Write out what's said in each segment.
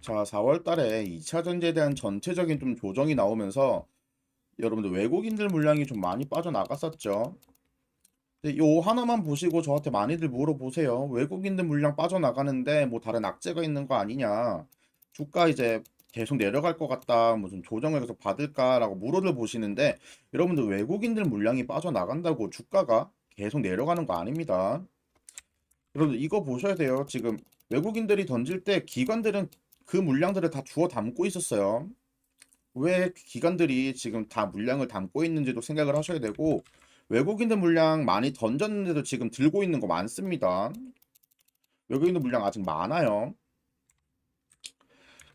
자, 4월 달에 2차 전지에 대한 전체적인 좀 조정이 나오면서 여러분들 외국인들 물량이 좀 많이 빠져나갔었죠. 요 하나만 보시고 저한테 많이들 물어보세요. 외국인들 물량 빠져나가는데 뭐 다른 악재가 있는 거 아니냐. 주가 이제 계속 내려갈 것 같다. 무슨 조정을 계속 받을까라고 물어를 보시는데 여러분들 외국인들 물량이 빠져나간다고 주가가 계속 내려가는 거 아닙니다. 여러분들 이거 보셔야 돼요. 지금 외국인들이 던질 때 기관들은 그 물량들을 다 주워 담고 있었어요. 왜 기관들이 지금 다 물량을 담고 있는지도 생각을 하셔야 되고 외국인들 물량 많이 던졌는데도 지금 들고 있는 거 많습니다. 외국인들 물량 아직 많아요.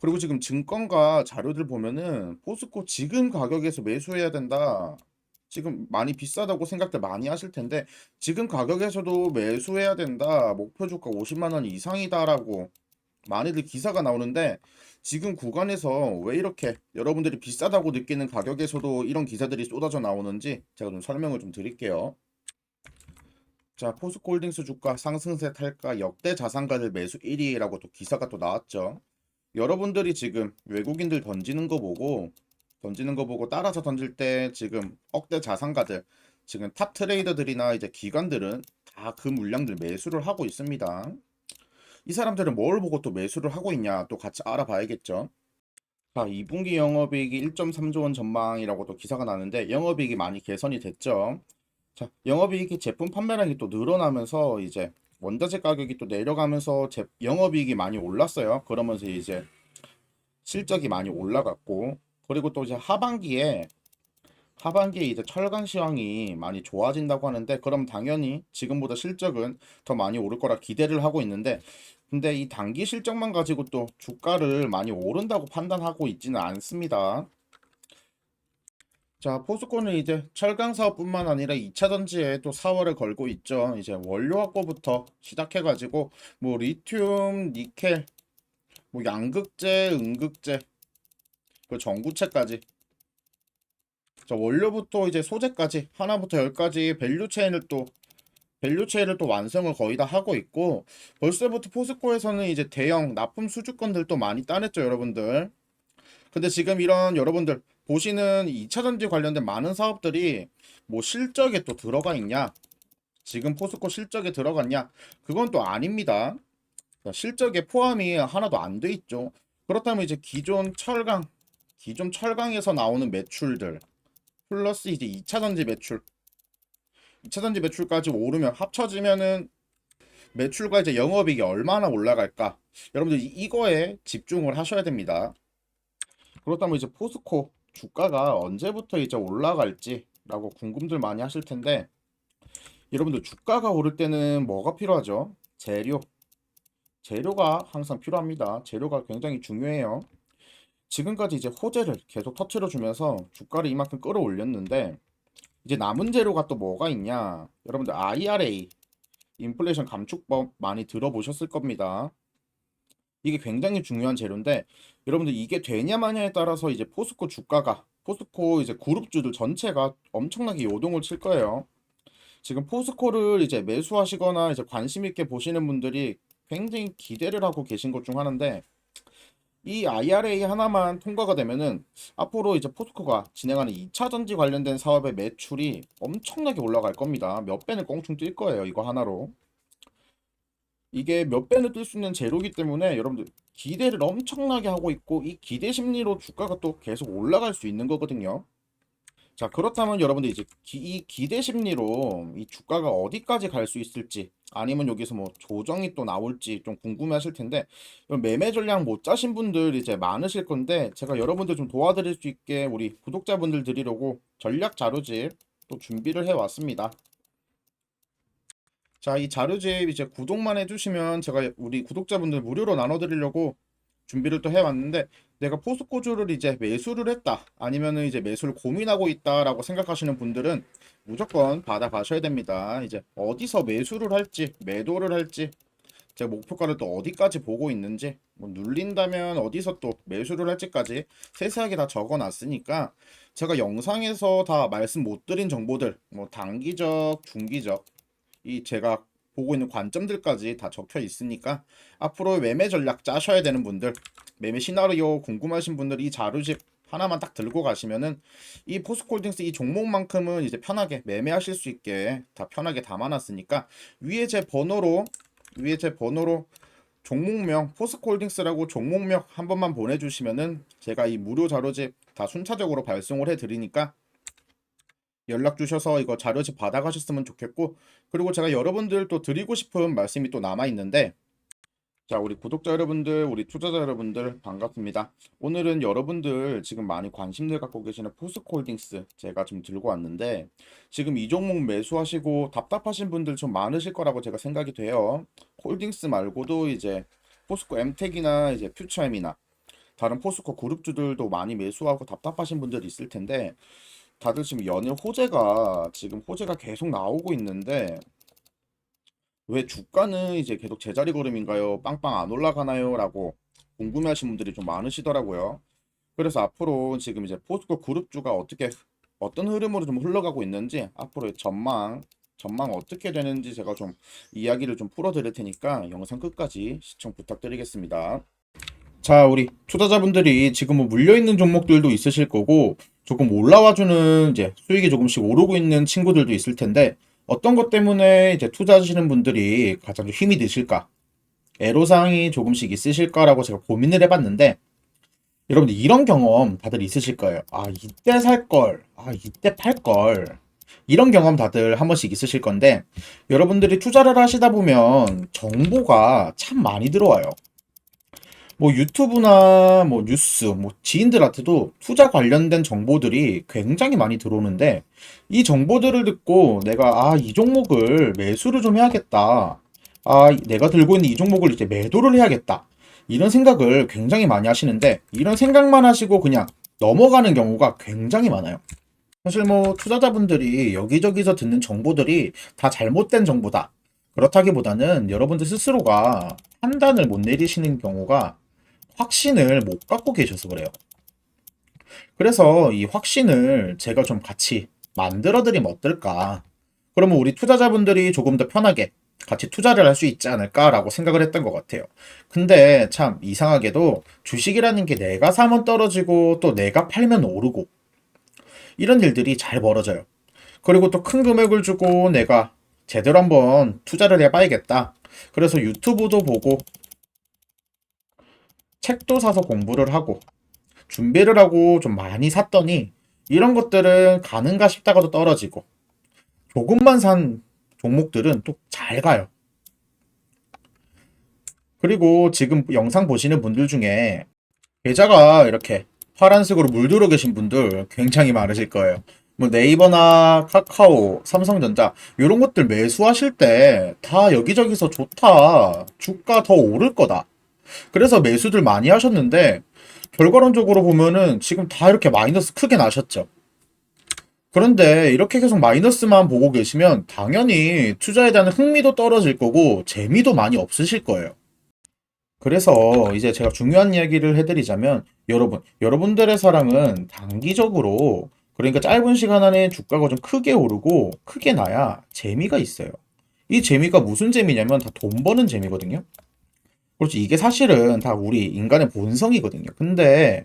그리고 지금 증권가 자료들 보면은 포스코 지금 가격에서 매수해야 된다. 지금 많이 비싸다고 생각들 많이 하실 텐데 지금 가격에서도 매수해야 된다. 목표 주가 50만 원 이상이다라고 많이들 기사가 나오는데 지금 구간에서 왜 이렇게 여러분들이 비싸다고 느끼는 가격에서도 이런 기사들이 쏟아져 나오는지 제가 좀 설명을 좀 드릴게요. 자, 포스코홀딩스 주가 상승세 탈가 역대 자산가들 매수 1위라고 또 기사가 또 나왔죠. 여러분들이 지금 외국인들 던지는 거 보고 던지는 거 보고 따라서 던질 때 지금 억대 자산가들 지금 탑 트레이더들이나 이제 기관들은 다 그 물량들 매수를 하고 있습니다. 이 사람들은 뭘 보고 또 매수를 하고 있냐 또 같이 알아봐야겠죠. 자, 2분기 영업이익이 1.3조 원 전망이라고 또 기사가 나는데 영업이익이 많이 개선이 됐죠. 자, 영업이익이 제품 판매량이 또 늘어나면서 이제 원자재 가격이 또 내려가면서 제, 영업이익이 많이 올랐어요. 그러면서 이제 실적이 많이 올라갔고 그리고 또 이제 하반기에 하반기에 이제 철강 시황이 많이 좋아진다고 하는데 그럼 당연히 지금보다 실적은 더 많이 오를 거라 기대를 하고 있는데 근데 이 단기 실적만 가지고 또 주가를 많이 오른다고 판단하고 있지는 않습니다. 자, 포스코는 이제 철강 사업뿐만 아니라 2차 전지에 또 사활을 걸고 있죠. 이제 원료 확보부터 시작해 가지고 뭐 리튬, 니켈, 뭐 양극재, 음극재, 그 전구체까지 자, 원료부터 이제 소재까지 하나부터 열까지 밸류 체인을 또 밸류 체인을 또 완성을 거의 다 하고 있고 벌써부터 포스코에서는 이제 대형 납품 수주권들도 많이 따냈죠, 여러분들. 근데 지금 이런 여러분들 보시는 2차 전지 관련된 많은 사업들이 뭐 실적에 또 들어가 있냐? 지금 포스코 실적에 들어갔냐? 그건 또 아닙니다. 자, 실적에 포함이 하나도 안 돼 있죠. 그렇다면 이제 기존 철강, 기존 철강에서 나오는 매출들 플러스 이제 2차 전지 매출 2차 전지 매출까지 오르면 합쳐지면은 매출과 이제 영업이익이 얼마나 올라갈까? 여러분들 이- 이거에 집중을 하셔야 됩니다. 그렇다면 이제 포스코 주가가 언제부터 이제 올라갈지라고 궁금들 많이 하실 텐데 여러분들 주가가 오를 때는 뭐가 필요하죠? 재료. 재료가 항상 필요합니다. 재료가 굉장히 중요해요. 지금까지 이제 호재를 계속 터트려 주면서 주가를 이만큼 끌어올렸는데 이제 남은 재료가 또 뭐가 있냐? 여러분들 IRA 인플레이션 감축법 많이 들어보셨을 겁니다. 이게 굉장히 중요한 재료인데 여러분들 이게 되냐 마냐에 따라서 이제 포스코 주가가 포스코 이제 그룹주들 전체가 엄청나게 요동을 칠 거예요. 지금 포스코를 이제 매수하시거나 이제 관심 있게 보시는 분들이 굉장히 기대를 하고 계신 것 중 하나인데 이 IRA 하나만 통과가 되면은 앞으로 이제 포스코가 진행하는 2차 전지 관련된 사업의 매출이 엄청나게 올라갈 겁니다. 몇 배는 껑충 뛸 거예요. 이거 하나로. 이게 몇 배는 뜰수 있는 재료이기 때문에 여러분들 기대를 엄청나게 하고 있고 이 기대 심리로 주가가 또 계속 올라갈 수 있는 거거든요. 자, 그렇다면 여러분들 이제 기, 이 기대 심리로 이 주가가 어디까지 갈 수 있을지 아니면 여기서 뭐 조정이 또 나올지 좀 궁금해 하실 텐데 매매 전략 못 짜신 분들 이제 많으실 건데 제가 여러분들 좀 도와드릴 수 있게 우리 구독자분들 드리려고 전략 자료집 또 준비를 해 왔습니다. 자, 이 자료집 이제 구독만 해주시면 제가 우리 구독자분들 무료로 나눠드리려고 준비를 또 해왔는데 내가 포스코주를 이제 매수를 했다 아니면은 이제 매수를 고민하고 있다라고 생각하시는 분들은 무조건 받아가셔야 됩니다. 이제 어디서 매수를 할지 매도를 할지 제가 목표가를 또 어디까지 보고 있는지 뭐 눌린다면 어디서 또 매수를 할지까지 세세하게 다 적어놨으니까 제가 영상에서 다 말씀 못 드린 정보들 뭐 단기적, 중기적 이 제가 보고 있는 관점들까지 다 적혀 있으니까 앞으로 매매 전략 짜셔야 되는 분들 매매 시나리오 궁금하신 분들 이 자료집 하나만 딱 들고 가시면은 이 포스코홀딩스 이 종목만큼은 이제 편하게 매매하실 수 있게 다 편하게 담아놨으니까 위에 제 번호로 위에 제 번호로 종목명 포스코홀딩스라고 종목명 한 번만 보내주시면은 제가 이 무료 자료집 다 순차적으로 발송을 해드리니까 연락 주셔서 이거 자료집 받아가셨으면 좋겠고 그리고 제가 여러분들 또 드리고 싶은 말씀이 또 남아 있는데 자 우리 구독자 여러분들 우리 투자자 여러분들 반갑습니다. 오늘은 여러분들 지금 많이 관심들 갖고 계시는 포스코홀딩스 제가 좀 들고 왔는데 지금 이 종목 매수하시고 답답하신 분들 좀 많으실 거라고 제가 생각이 돼요. 홀딩스 말고도 이제 포스코 엠텍이나 이제 퓨처엠이나 다른 포스코 그룹주들도 많이 매수하고 답답하신 분들이 있을 텐데 다들 지금 연일 호재가 지금 호재가 계속 나오고 있는데 왜 주가는 이제 계속 제자리 걸음인가요? 빵빵 안 올라가나요? 라고 궁금해하시는 분들이 좀 많으시더라고요. 그래서 앞으로 지금 이제 포스코 그룹주가 어떻게 어떤 흐름으로 좀 흘러가고 있는지 앞으로의 전망 전망 어떻게 되는지 제가 좀 이야기를 좀 풀어드릴 테니까 영상 끝까지 시청 부탁드리겠습니다. 자, 우리 투자자분들이 지금 뭐 물려있는 종목들도 있으실 거고, 조금 올라와주는 이제 수익이 조금씩 오르고 있는 친구들도 있을 텐데, 어떤 것 때문에 이제 투자하시는 분들이 가장 좀 힘이 드실까? 애로사항이 조금씩 있으실까라고 제가 고민을 해봤는데, 여러분들 이런 경험 다들 있으실 거예요. 아, 이때 살 걸. 아, 이때 팔 걸. 이런 경험 다들 한 번씩 있으실 건데, 여러분들이 투자를 하시다 보면 정보가 참 많이 들어와요. 뭐 유튜브나 뭐 뉴스, 뭐 지인들한테도 투자 관련된 정보들이 굉장히 많이 들어오는데 이 정보들을 듣고 내가 아, 이 종목을 매수를 좀 해야겠다. 아, 내가 들고 있는 이 종목을 이제 매도를 해야겠다. 이런 생각을 굉장히 많이 하시는데 이런 생각만 하시고 그냥 넘어가는 경우가 굉장히 많아요. 사실 뭐 투자자분들이 여기저기서 듣는 정보들이 다 잘못된 정보다. 그렇다기보다는 여러분들 스스로가 판단을 못 내리시는 경우가 확신을 못 갖고 계셔서 그래요. 그래서 이 확신을 제가 좀 같이 만들어 드리면 어떨까? 그러면 우리 투자자분들이 조금 더 편하게 같이 투자를 할 수 있지 않을까라고 생각을 했던 것 같아요. 근데 참 이상하게도 주식이라는 게 내가 사면 떨어지고 또 내가 팔면 오르고 이런 일들이 잘 벌어져요. 그리고 또 큰 금액을 주고 내가 제대로 한번 투자를 해봐야겠다. 그래서 유튜브도 보고 책도 사서 공부를 하고 준비를 하고 좀 많이 샀더니 이런 것들은 가는가 싶다가도 떨어지고 조금만 산 종목들은 또 잘 가요. 그리고 지금 영상 보시는 분들 중에 계좌가 이렇게 파란색으로 물들어 계신 분들 굉장히 많으실 거예요. 뭐 네이버나 카카오, 삼성전자 이런 것들 매수하실 때 다 여기저기서 좋다. 주가 더 오를 거다. 그래서 매수들 많이 하셨는데 결과론적으로 보면은 지금 다 이렇게 마이너스 크게 나셨죠. 그런데 이렇게 계속 마이너스만 보고 계시면 당연히 투자에 대한 흥미도 떨어질 거고 재미도 많이 없으실 거예요. 그래서 이제 제가 중요한 이야기를 해드리자면 여러분, 여러분들의 사랑은 단기적으로 그러니까 짧은 시간 안에 주가가 좀 크게 오르고 크게 나야 재미가 있어요. 이 재미가 무슨 재미냐면 다 돈 버는 재미거든요. 그렇지. 이게 사실은 다 우리 인간의 본성이거든요. 근데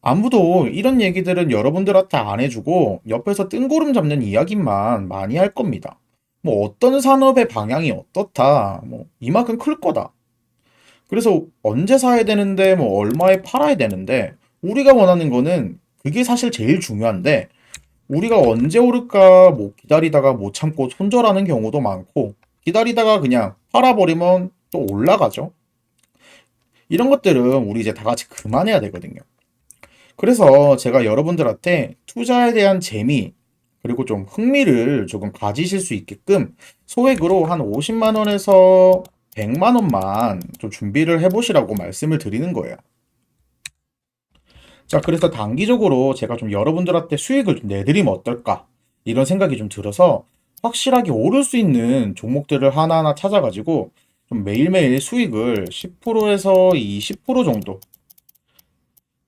아무도 이런 얘기들은 여러분들한테 안 해주고 옆에서 뜬구름 잡는 이야기만 많이 할 겁니다. 뭐 어떤 산업의 방향이 어떻다. 뭐 이만큼 클 거다. 그래서 언제 사야 되는데 뭐 얼마에 팔아야 되는데 우리가 원하는 거는 그게 사실 제일 중요한데 우리가 언제 오를까 뭐 기다리다가 못 참고 손절하는 경우도 많고 기다리다가 그냥 팔아버리면 또 올라가죠. 이런 것들은 우리 이제 다 같이 그만해야 되거든요. 그래서 제가 여러분들한테 투자에 대한 재미, 그리고 좀 흥미를 조금 가지실 수 있게끔 소액으로 한 50만 원에서 100만 원만 좀 준비를 해보시라고 말씀을 드리는 거예요. 자, 그래서 단기적으로 제가 좀 여러분들한테 수익을 좀 내드리면 어떨까? 이런 생각이 좀 들어서 확실하게 오를 수 있는 종목들을 하나하나 찾아가지고 좀 매일매일 수익을 10%에서 20% 정도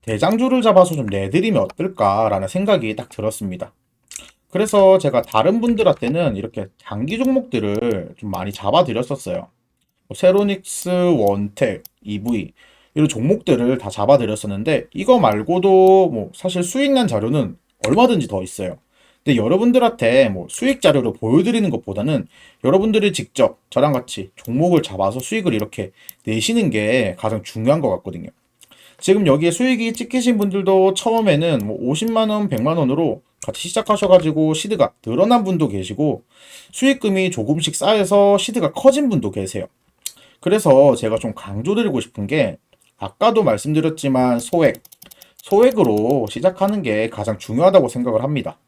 대장주를 잡아서 좀 내드리면 어떨까라는 생각이 딱 들었습니다. 그래서 제가 다른 분들한테는 이렇게 장기 종목들을 좀 많이 잡아드렸었어요. 뭐 세로닉스, 원텍, EV 이런 종목들을 다 잡아드렸었는데 이거 말고도 뭐 사실 수익 난 자료는 얼마든지 더 있어요. 근데 여러분들한테 뭐 수익 자료를 보여드리는 것보다는 여러분들이 직접 저랑 같이 종목을 잡아서 수익을 이렇게 내시는 게 가장 중요한 것 같거든요. 지금 여기에 수익이 찍히신 분들도 처음에는 뭐 50만 원, 100만 원으로 같이 시작하셔가지고 시드가 늘어난 분도 계시고 수익금이 조금씩 쌓여서 시드가 커진 분도 계세요. 그래서 제가 좀 강조드리고 싶은 게 아까도 말씀드렸지만 소액, 소액으로 시작하는 게 가장 중요하다고 생각을 합니다.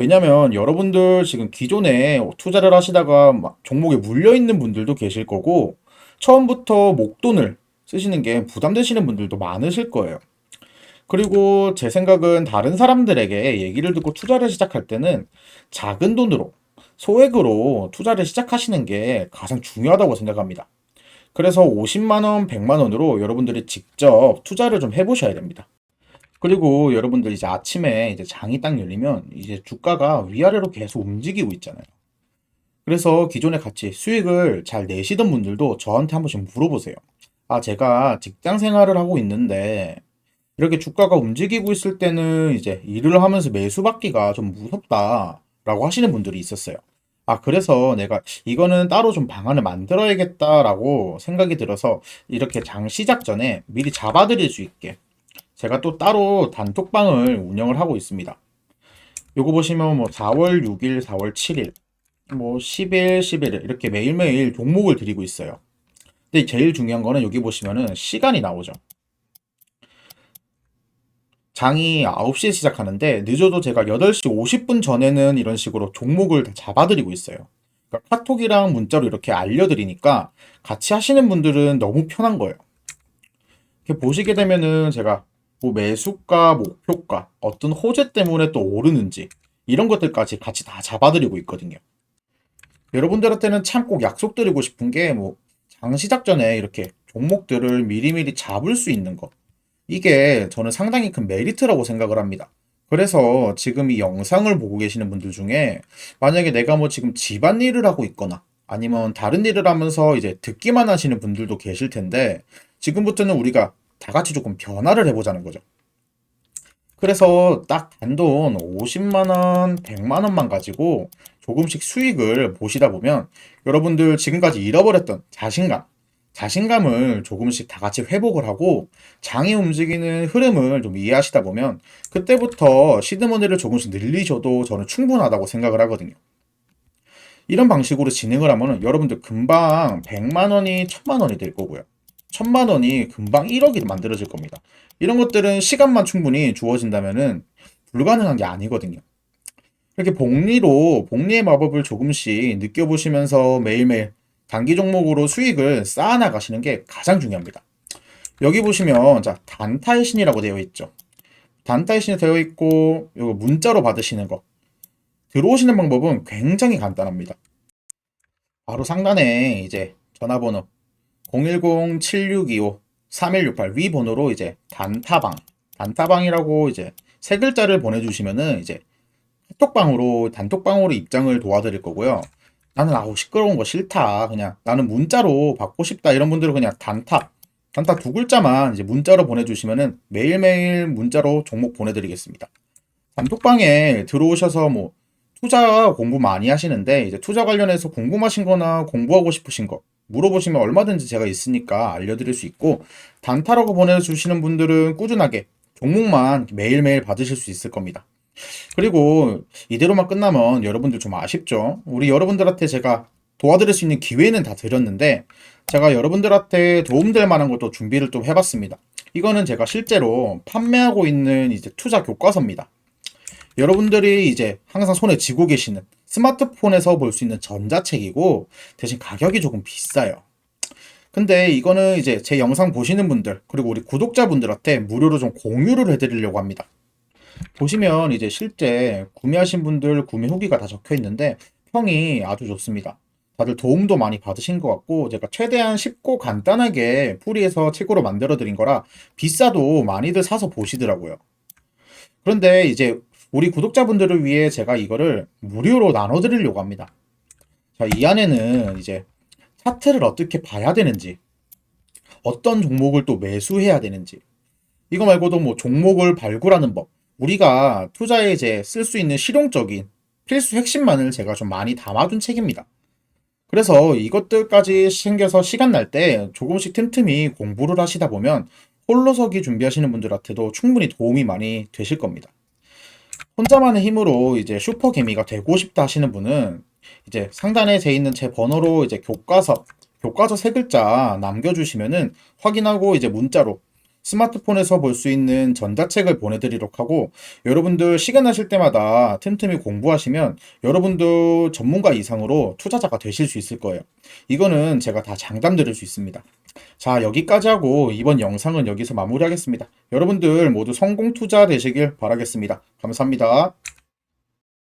왜냐면 여러분들 지금 기존에 투자를 하시다가 막 종목에 물려 있는 분들도 계실 거고 처음부터 목돈을 쓰시는 게 부담되시는 분들도 많으실 거예요. 그리고 제 생각은 다른 사람들에게 얘기를 듣고 투자를 시작할 때는 작은 돈으로 소액으로 투자를 시작하시는 게 가장 중요하다고 생각합니다. 그래서 50만 원, 100만 원으로 여러분들이 직접 투자를 좀 해보셔야 됩니다. 그리고 여러분들 이제 아침에 이제 장이 딱 열리면 이제 주가가 위아래로 계속 움직이고 있잖아요. 그래서 기존에 같이 수익을 잘 내시던 분들도 저한테 한 번씩 물어보세요. 아, 제가 직장 생활을 하고 있는데 이렇게 주가가 움직이고 있을 때는 이제 일을 하면서 매수 받기가 좀 무섭다라고 하시는 분들이 있었어요. 아, 그래서 내가 이거는 따로 좀 방안을 만들어야겠다라고 생각이 들어서 이렇게 장 시작 전에 미리 잡아드릴 수 있게 제가 또 따로 단톡방을 운영을 하고 있습니다. 요거 보시면 뭐 4월 6일, 4월 7일, 뭐 10일, 11일 이렇게 매일매일 종목을 드리고 있어요. 근데 제일 중요한 거는 여기 보시면은 시간이 나오죠. 장이 9시에 시작하는데 늦어도 제가 8시 50분 전에는 이런 식으로 종목을 다 잡아드리고 있어요. 그러니까 카톡이랑 문자로 이렇게 알려드리니까 같이 하시는 분들은 너무 편한 거예요. 이렇게 보시게 되면은 제가 뭐 매수가, 목표가, 어떤 호재 때문에 또 오르는지 이런 것들까지 같이 다 잡아드리고 있거든요. 여러분들한테는 참 꼭 약속드리고 싶은 게 뭐 장 시작 전에 이렇게 종목들을 미리미리 잡을 수 있는 것. 이게 저는 상당히 큰 메리트라고 생각을 합니다. 그래서 지금 이 영상을 보고 계시는 분들 중에 만약에 내가 뭐 지금 집안일을 하고 있거나 아니면 다른 일을 하면서 이제 듣기만 하시는 분들도 계실 텐데 지금부터는 우리가 다 같이 조금 변화를 해보자는 거죠. 그래서 딱 단돈 50만 원, 100만 원만 가지고 조금씩 수익을 보시다 보면 여러분들 지금까지 잃어버렸던 자신감, 자신감을 조금씩 다 같이 회복을 하고 장이 움직이는 흐름을 좀 이해하시다 보면 그때부터 시드머니를 조금씩 늘리셔도 저는 충분하다고 생각을 하거든요. 이런 방식으로 진행을 하면 여러분들 금방 100만 원이 1000만 원이 될 거고요. 천만 원이 금방 1억이 만들어질 겁니다. 이런 것들은 시간만 충분히 주어진다면은 불가능한 게 아니거든요. 이렇게 복리로 복리의 마법을 조금씩 느껴보시면서 매일매일 단기 종목으로 수익을 쌓아나가시는 게 가장 중요합니다. 여기 보시면 자 단타의 신이라고 되어 있죠. 단타의 신이 되어 있고 이거 문자로 받으시는 거 들어오시는 방법은 굉장히 간단합니다. 바로 상단에 이제 전화번호 010-7625-3168 위 번호로 이제 단타방, 단타방이라고 이제 세 글자를 보내주시면은 이제 카톡방으로, 단톡방으로 입장을 도와드릴 거고요. 나는 아우 시끄러운 거 싫다. 그냥 나는 문자로 받고 싶다. 이런 분들은 그냥 단타, 단타 두 글자만 이제 문자로 보내주시면은 매일매일 문자로 종목 보내드리겠습니다. 단톡방에 들어오셔서 뭐 투자 공부 많이 하시는데 이제 투자 관련해서 궁금하신 거나 공부하고 싶으신 거 물어보시면 얼마든지 제가 있으니까 알려드릴 수 있고 단타라고 보내주시는 분들은 꾸준하게 종목만 매일매일 받으실 수 있을 겁니다. 그리고 이대로만 끝나면 여러분들 좀 아쉽죠? 우리 여러분들한테 제가 도와드릴 수 있는 기회는 다 드렸는데 제가 여러분들한테 도움될 만한 것도 준비를 좀 해봤습니다. 이거는 제가 실제로 판매하고 있는 이제 투자 교과서입니다. 여러분들이 이제 항상 손에 쥐고 계시는 스마트폰에서 볼 수 있는 전자책이고 대신 가격이 조금 비싸요. 근데 이거는 이제 제 영상 보시는 분들 그리고 우리 구독자분들한테 무료로 좀 공유를 해드리려고 합니다. 보시면 이제 실제 구매하신 분들 구매 후기가 다 적혀 있는데 평이 아주 좋습니다. 다들 도움도 많이 받으신 것 같고 제가 최대한 쉽고 간단하게 풀이해서 책으로 만들어 드린 거라 비싸도 많이들 사서 보시더라고요. 그런데 이제 우리 구독자분들을 위해 제가 이거를 무료로 나눠드리려고 합니다. 자, 이 안에는 이제 차트를 어떻게 봐야 되는지, 어떤 종목을 또 매수해야 되는지 이거 말고도 뭐 종목을 발굴하는 법 우리가 투자에 이제 쓸 수 있는 실용적인 필수 핵심만을 제가 좀 많이 담아둔 책입니다. 그래서 이것들까지 챙겨서 시간 날 때 조금씩 틈틈이 공부를 하시다 보면 홀로서기 준비하시는 분들한테도 충분히 도움이 많이 되실 겁니다. 혼자만의 힘으로 이제 슈퍼 개미가 되고 싶다 하시는 분은 이제 상단에 제 있는 제 번호로 이제 교과서, 교과서 세 글자 남겨주시면은 확인하고 이제 문자로 스마트폰에서 볼 수 있는 전자책을 보내드리도록 하고 여러분들 시간 나실 때마다 틈틈이 공부하시면 여러분도 전문가 이상으로 투자자가 되실 수 있을 거예요. 이거는 제가 다 장담 드릴 수 있습니다. 자, 여기까지 하고 이번 영상은 여기서 마무리하겠습니다. 여러분들 모두 성공 투자 되시길 바라겠습니다. 감사합니다.